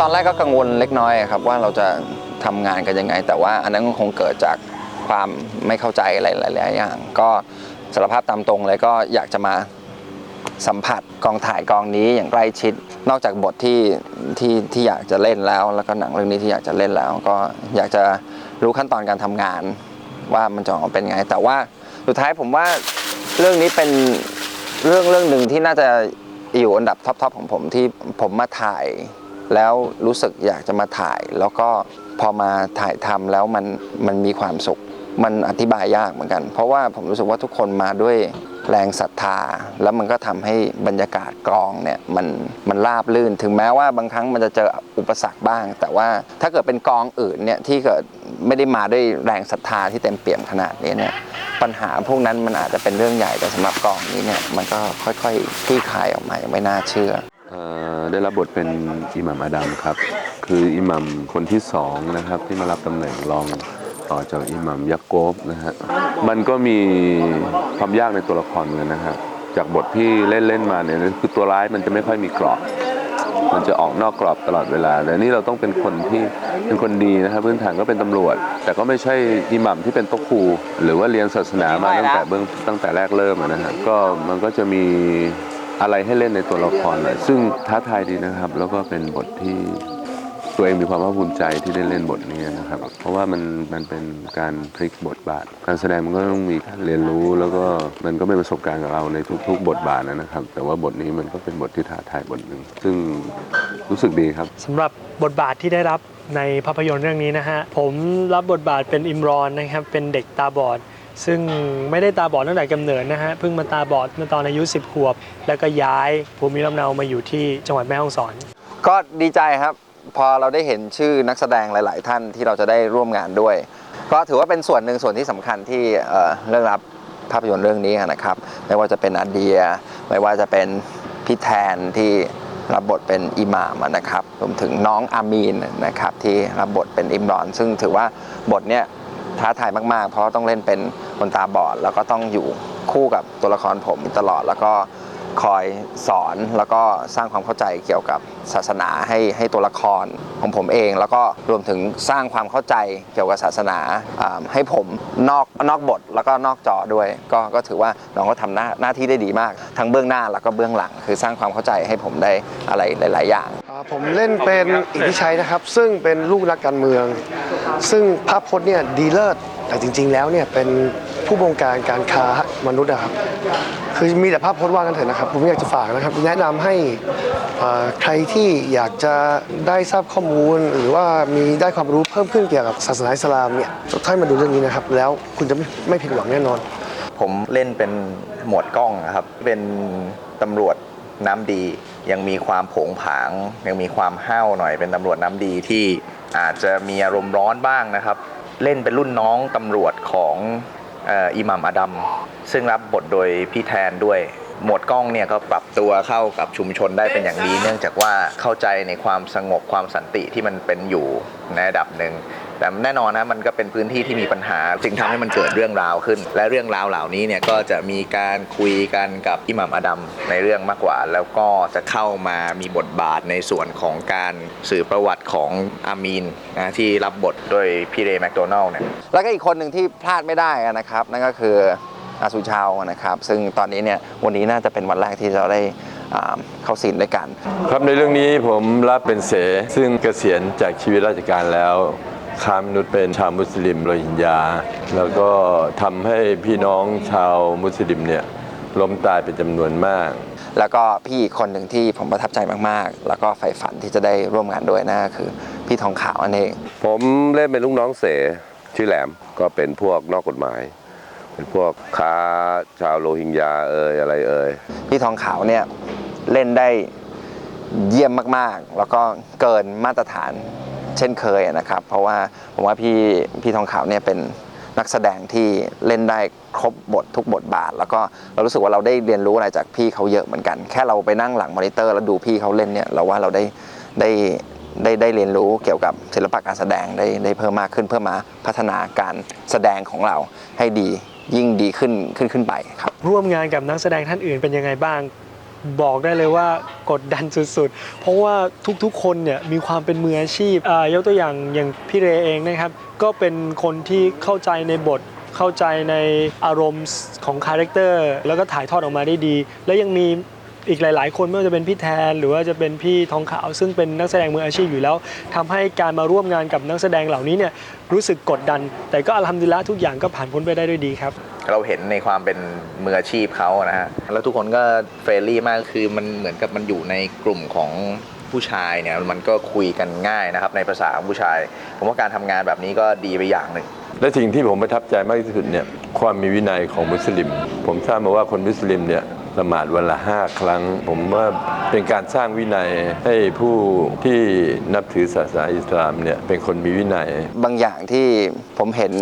ตอนแรกก็กังวลเล็กน้อยครับว่าเราจะทำงานกันยังไง แต่ว่าอันนั้นก็คงเกิดจากความไม่เข้าใจอะไรหลายๆอย่าง ก็สารภาพตามตรงเลยก็อยากจะมาสัมผัสกองถ่ายกองนี้อย่างใกล้ชิด นอกจากบทที่ที่ที่อยากจะเล่นแล้ว แล้วก็หนังเรื่องนี้ที่อยากจะเล่นแล้ว ก็อยากจะรู้ขั้นตอนการทำงาน ว่ามันจะออกเป็นไง แต่ว่าสุดท้ายผมว่าเรื่องนี้เป็นเรื่องเรื่องหนึ่งที่น่าจะอยู่อันดับท็อปๆของผมที่ผมมาถ่าย แล้วรู้สึกอยากจะมาถ่าย แล้วก็พอมาถ่ายทำแล้วมันมันมีความสุข มันอธิบายยากเหมือนกัน เพราะว่าผมรู้สึกว่าทุกคนมาด้วยแรงศรัทธา แล้วมันก็ทำให้บรรยากาศกองเนี่ยมันมันราบลื่น ถึงแม้ว่าบางครั้งมันจะเจออุปสรรคบ้าง แต่ว่าถ้าเกิดเป็นกองอื่นเนี่ยที่เกิดไม่ได้มาด้วยแรงศรัทธาที่เต็มเปี่ยมขนาดนี้เนี่ยปัญหาพวกนั้นมันอาจจะเป็นเรื่องใหญ่แต่สำหรับกองนี้เนี่ยมันก็ค่อยๆคลี่คลายออกมาอย่างไม่น่าเชื่อ ได้รับบทเป็นอิหมัมอาดัมครับ คืออิหมัมคนที่สองนะครับที่มารับตำแหน่งรองต่อจากอิหมัมยักโกบนะฮะ มันก็มีความยากในตัวละครเหมือนกันนะครับจากบทที่เล่นเล่นมาเนี่ยคือตัวร้ายมันจะไม่ค่อยมีกรอบ มันจะออกนอกกรอบตลอดเวลาแต่นี่เราต้องเป็นคนที่เป็นคนดีนะครับพื้นฐานก็เป็นตำรวจ แต่ก็ไม่ใช่อิหมัมที่เป็นต๊ะครูหรือว่าเรียนศาสนามาตั้งแต่เบื้องตั้งแต่แรกเริ่มอะนะฮะก็มันก็จะมี อะไรให้เล่นในตัวละครหน่อยซึ่งท้าทายดีนะครับ แล้วก็เป็นบทที่ตัวเองมีความภาคภูมิใจที่ได้เล่นบทนี้นะครับ เพราะว่ามันมันเป็นการพลิกบทบาท การแสดงมันก็ต้องมีการเรียนรู้ แล้วก็มันก็เป็นประสบการณ์กับเราในทุก ๆ บทบาทนะครับ แต่ว่าบทนี้มันก็เป็นบทที่ท้าทายบทหนึ่งซึ่งรู้สึกดีครับสำหรับบทบาทที่ได้รับในภาพยนตร์เรื่องนี้นะฮะผมรับบทบาทเป็นอิมรอนนะครับเป็นเด็กตาบอด ซึ่งไม่ได้ตาบอดตั้งแต่กำเนิดนะฮะเพิ่งมาตาบอดเมื่อตอนอายุ 10 ขวบ แล้วก็ย้ายภูมิลำเนามาอยู่ที่จังหวัดแม่ฮ่องสอน ก็ดีใจครับ พอเราได้เห็นชื่อนักแสดงหลาย ๆ ท่านที่เราจะได้ร่วมงานด้วย ก็ถือว่าเป็นส่วนหนึ่งส่วนที่สำคัญที่เอ่อเรื่องรับภาพยนตร์เรื่องนี้นะครับ ไม่ว่าจะเป็นอาเดีย ไม่ว่าจะเป็นพี่แทนที่รับบทเป็นอิหม่ามนะครับรวมถึงน้องอามีนนะครับที่รับบทเป็นอิมรอน ซึ่งถือว่าบทเนี้ย ท้าทายมาก ๆ เพราะาต้องเล่นเป็นคนตาบอด แล้วก็ต้องอยู่คู่กับตัวละครผมตลอดแล้วก็คอยสอนแล้วก็สร้างความเข้าใจเกี่ยวกับศาสนาให้ให้ตัวละครของผมเอง แล้วก็รวมถึงสร้างความเข้าใจเกี่ยวกับศาสนาให้ผมนอกนอกบทแล้วก็นอกจอด้วย ก็ก็ถือว่าน้องก็ทำหน้าหน้าที่ได้ดีมาก ทั้งเบื้องหน้าแล้วก็เบื้องหลัง คือสร้างความเข้าใจให้ผมได้อะไรหลาย ๆ อย่าง ผมเล่นเป็นอิทธิชัยนะครับ ซึ่งเป็นลูกนักการเมือง ซึ่งภาพพจน์เนี่ยดีเลิศแต่จริง ๆ แล้วเนี่ยเป็นผู้บงการการค้ามนุษย์นะครับ คือมีแต่ภาพพจน์ว่ากันเถอะนะครับ ผมอยากจะฝากนะครับ แนะนำให้อ่าใครที่อยากจะได้ทราบข้อมูล หรือว่ามีได้ความรู้เพิ่มขึ้นเกี่ยวกับศาสนาอิสลามเนี่ยท่านมาดูเรื่องนี้นะครับ แล้วคุณจะไม่ไม่ผิดหวังแน่นอน ผมเล่นเป็นหมวดกล้องนะครับ เป็นตำรวจน้ำดี ยังมีความโผงผาง ยังมีความห้าวหน่อยเป็นตำรวจน้ำดีที่ อาจจะมีอารมณ์ร้อนบ้างนะครับ เล่นเป็นรุ่นน้องตำรวจของอิหมัมอดัมซึ่งรับบทโดยพี่แทนด้วย หมวดกล้องเนี่ยก็ปรับตัวเข้ากับชุมชนได้เป็นอย่างดี เนื่องจากว่าเข้าใจในความสงบความสันติที่มันเป็นอยู่ในระดับหนึ่ง แต่แน่นอนนะมันก็เป็นพื้นที่ที่มีปัญหา จึงทำให้มันเกิดเรื่องราวขึ้น และเรื่องราวเหล่านี้เนี่ยก็จะมีการคุยกันกับอิหมัมอาดัมในเรื่องมากกว่า แล้วก็จะเข้ามามีบทบาทในส่วนของการสื่อประวัติของอามีนนะที่รับบทโดยพี่เรย์แมคโดนัลล์เนี่ยแล้วก็อีกคนหนึ่งที่พลาดไม่ได้นะครับ นั่นก็คืออาสุชาวนะครับ ซึ่งตอนนี้เนี่ยวันนี้น่าจะเป็นวันแรกที่เราได้อ่าเข้าซีนด้วยกัน ครับในเรื่องนี้ผมรับเป็นเสซึ่งเกษียณจากชีวิตราชการแล้ว ค้ามนุษย์เป็นชาวมุสลิมโรฮิงญา แล้วก็ทำให้พี่น้องชาวมุสลิมเนี่ยล้มตายเป็นจำนวนมาก แล้วก็พี่อีกคนหนึ่งที่ผมประทับใจมากๆ แล้วก็ใฝ่ฝันที่จะได้ร่วมงานด้วยนั่นก็คือ พี่ทองขาวนั่นเอง ผมเล่นเป็นลูกน้องเสชื่อแหลมก็เป็นพวกนอกกฎหมาย เป็นพวกค้าชาวโรฮิงญาเอ่ยอะไรเอ่ยพี่ทองขาวเนี่ยเล่นได้เยี่ยมมากๆ แล้วก็เกินมาตรฐาน เช่นเคยนะครับ เพราะว่าผมว่าพี่พี่ทองขาวเนี่ยเป็นนักแสดงที่เล่นได้ครบบททุกบทบาท แล้วก็เรารู้สึกว่าเราได้เรียนรู้อะไรจากพี่เขาเยอะเหมือนกัน แค่เราไปนั่งหลังมอนิเตอร์แล้วดูพี่เขาเล่นเนี่ยเราว่าเราได้ได้ได้ได้เรียนรู้เกี่ยวกับศิลปะการแสดงได้ได้เพิ่มมากขึ้นเพื่อมาพัฒนาการแสดงของเราให้ดียิ่งดีขึ้นขึ้นขึ้นไปครับ ร่วมงานกับนักแสดงท่านอื่นเป็นยังไงบ้าง บอกได้เลยว่ากดดันสุดๆ เพราะว่าทุกๆ คนเนี่ยมีความเป็นมืออาชีพอ่ายกตัวอย่างอย่างพี่เรเองนะครับ ก็เป็นคนที่เข้าใจในบทเข้าใจในอารมณ์ของคาแรคเตอร์แล้วก็ถ่ายทอดออกมาได้ดี แล้วยังมีอีกหลาย ๆ คนไม่ว่าจะเป็นพี่แทน หรือว่าจะเป็นพี่ทองขาว ซึ่งเป็นนักแสดงมืออาชีพอยู่แล้วทำให้การมาร่วมงานกับนักแสดงเหล่านี้เนี่ยรู้สึกกดดัน แต่ก็อัลฮัมดุลิละห์ทุกอย่างก็ผ่านพ้นไปได้ด้วยดีครับ เราเห็นในความเป็นมืออาชีพเขานะฮะแล้วทุกคนก็เฟรนลี่มากคือมันเหมือนกับมันอยู่ในกลุ่มของผู้ชายเนี่ยมันก็คุยกันง่ายนะครับในภาษาของผู้ชาย ผมว่าการทำงานแบบนี้ก็ดีไปอย่างหนึ่ง และสิ่งที่ผมประทับใจมากที่สุดเนี่ยความมีวินัยของมุสลิม ผมทราบมาว่าคนมุสลิมเนี่ยละหมาดวันละห้าครั้ง ผมว่าเป็นการสร้างวินัยให้ผู้ที่นับถือศาสนาอิสลามเนี่ยเป็นคนมีวินัย บางอย่างที่ผมเห็น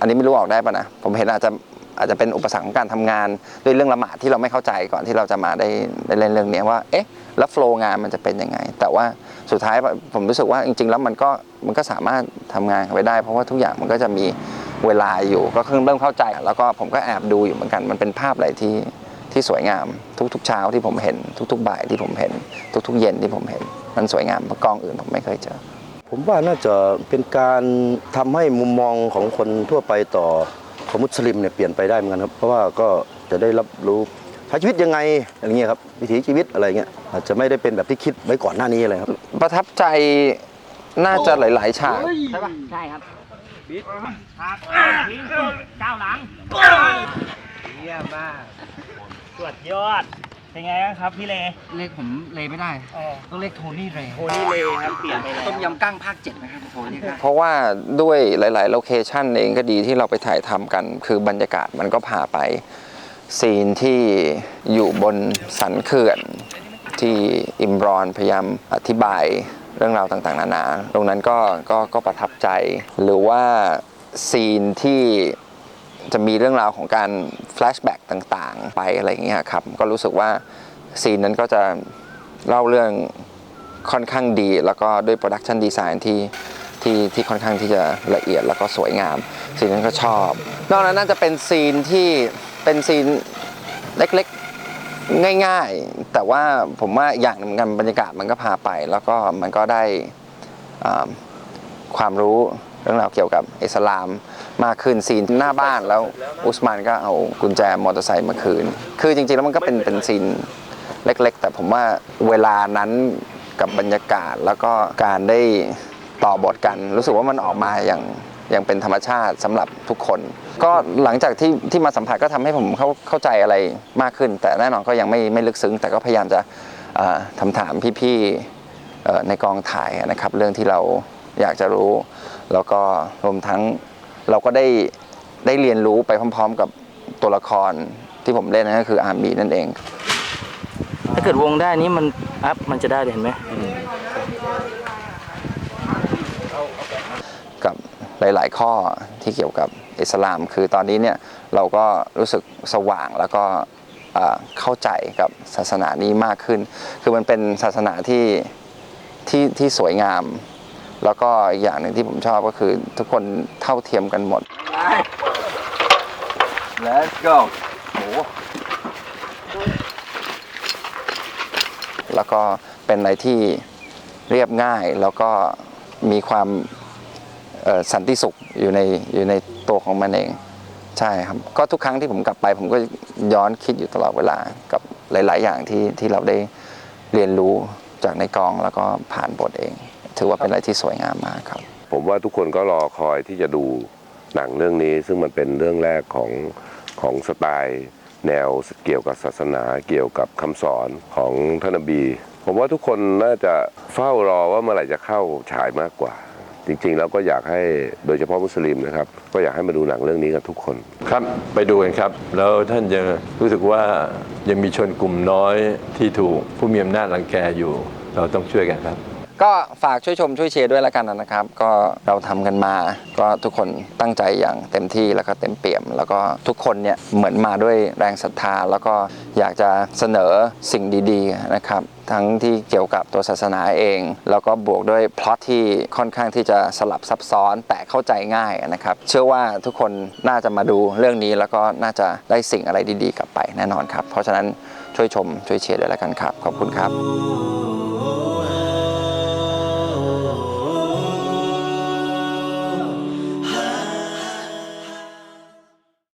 อันนี้ไม่รู้ออกได้ปะนะ ผมเห็นอาจจะ อาจจะเป็นอุปสรรคของการทำงานด้วยเรื่องละหมาดที่เราไม่เข้าใจก่อนที่เราจะมาได้ได้เล่นเรื่องนี้ว่า เอ๊ะ แล้วโฟล์งานมันจะเป็นยังไง แต่ว่าสุดท้ายผมรู้สึกว่าจริง ๆ แล้วมันก็มันก็สามารถทำงานไปได้ เพราะว่าทุกอย่างมันก็จะมีเวลาอยู่ก็เริ่มเข้าใจ แล้วก็ผมก็แอบดูอยู่เหมือนกัน มันเป็นภาพอะไรที่ที่สวยงาม ทุกๆเช้าที่ผมเห็น ทุกๆบ่ายที่ผมเห็น ทุกๆ เย็นที่ผมเห็น มันสวยงามเพราะกองอื่นผมไม่เคยเจอ ผมว่าน่าจะเป็นการทำให้มุมมองของคนทั่วไปต่อ ของมุสลิมเนี่ยเปลี่ยนไปได้เหมือนกันครับ เพราะว่าก็จะได้รับรู้ใช้ชีวิตยังไงอย่างเงี้ยครับวิถีชีวิตอะไรเงี้ยอาจจะไม่ได้เป็นแบบที่คิดไว้ก่อนหน้านี้อะไรครับ ประทับใจน่าจะหลาย ๆ ฉากใช่ครับสุดยอด เป็นไงบ้างครับพี่เลเลขผมเลยไม่ได้ต้องเลขโทนี่เลยโทนี่เลครับเปลี่ยนไปแล้วต้มยำกั้งภาคเจ็ดนะครับโทนี่ครับเพราะว่าด้วยหลายๆโลเคชันเองก็ดีที่เราไปถ่ายทำกัน คือบรรยากาศมันก็พาไป ซีนที่อยู่บนสันเขื่อน ที่อิมรอนพยายามอธิบายเรื่องราวต่างๆ นานา ตรงนั้นก็ก็ก็ประทับใจ หรือว่าซีนที่ จะมีเรื่องราวของการแฟลชแบ็กต่างๆ ไปอะไรอย่างเงี้ยครับ ก็รู้สึกว่าซีนนั้นก็จะเล่าเรื่องค่อนข้างดี แล้วก็ด้วยโปรดักชันดีไซน์ที่ที่ที่ค่อนข้างที่จะละเอียดแล้วก็สวยงาม ซีนนั้นก็ชอบ นอกนั้นน่าจะเป็นซีนที่เป็นซีนเล็กๆง่าย ๆ แต่ว่าผมว่าอย่างนึงกันบรรยากาศมันก็พาไป แล้วก็มันก็ได้ความรู้ รื่องราวเกี่ยวกับอิสลามมากขึ้นซีนหน้าบ้านแล้วอุสมานก็เอากุญแจมอเตอร์ไซค์มาคืน คือจริงๆแล้วมันก็เป็นเป็นซีนเล็กๆ แต่ผมว่าเวลานั้นกับบรรยากาศแล้วก็การได้ต่อบทกัน รู้สึกว่ามันออกมาอย่างอย่างเป็นธรรมชาติสำหรับทุกคน ก็หลังจากที่ที่มาสัมผัสก็ทำให้ผมเข้าเข้าใจอะไรมากขึ้น แต่แน่นอนก็ยังไม่ไม่ลึกซึ้ง แต่ก็พยายามจะเอ่อทำถามพี่ๆในกองถ่ายนะครับ เรื่องที่เรา อยากจะรู้ แล้วก็รวมทั้งเราก็ได้ได้เรียนรู้ไปพร้อม ๆ กับตัวละครที่ผมเล่นนั่นก็คืออาร์มีนั่นเอง ถ้าเกิดวงได้นี้มันอัพมันจะได้เลยเห็นไหมกับหลาย ๆ ข้อที่เกี่ยวกับอิสลาม คือตอนนี้เนี่ยเราก็รู้สึกสว่างแล้วก็เอ่อเข้าใจกับศาสนานี้มากขึ้น คือมันเป็นศาสนาที่ที่ที่สวยงาม แล้วก็อีกอย่างหนึ่งที่ผมชอบก็คือ ทุกคนเท่าเทียมกันหมด Let's go แล้วก็เป็นอะไรที่เรียบง่ายแล้วก็มีความเอ่อสันติสุขอยู่ในอยู่ในตัวของมันเอง ใช่ครับ ก็ทุกครั้งที่ผมกลับไป ผมก็ย้อนคิดอยู่ตลอดเวลากับหลาย ๆ อย่างที่ที่เราได้เรียนรู้จากในกองแล้วก็ผ่านบทเอง ถือว่าเป็นอะไรที่สวยงามมากครับ ผมว่าทุกคนก็รอคอยที่จะดูหนังเรื่องนี้ ซึ่งมันเป็นเรื่องแรกของของสไตล์แนวเกี่ยวกับศาสนาเกี่ยวกับคำสอนของท่านนบี ผมว่าทุกคนน่าจะเฝ้ารอว่าเมื่อไหร่จะเข้าฉายมากกว่า จริงๆ แล้วก็อยากให้โดยเฉพาะมุสลิมนะครับ ก็อยากให้มาดูหนังเรื่องนี้กันทุกคน ครับไปดูกันครับ แล้วท่านจะรู้สึกว่ายังมีชนกลุ่มน้อยที่ถูกผู้มีอำนาจรังแกอยู่ เราต้องช่วยกันครับ ก็ฝากช่วยชมช่วยเชียร์ด้วยแล้วกันนะครับ ก็เราทำกันมา ก็ทุกคนตั้งใจอย่างเต็มที่แล้วก็เต็มเปี่ยม แล้วก็ทุกคนเนี่ยเหมือนมาด้วยแรงศรัทธา แล้วก็อยากจะเสนอสิ่งดีๆนะครับทั้งที่เกี่ยวกับตัวศาสนาเอง แล้วก็บวกด้วยพล็อตที่ค่อนข้างที่จะสลับซับซ้อนแต่เข้าใจง่ายนะครับ เชื่อว่าทุกคนน่าจะมาดูเรื่องนี้แล้วก็น่าจะได้สิ่งอะไรดีๆ กลับไปไปแน่นอนครับ เพราะฉะนั้นช่วยชมช่วยเชียร์ด้วยแล้วกันครับ ขอบคุณครับ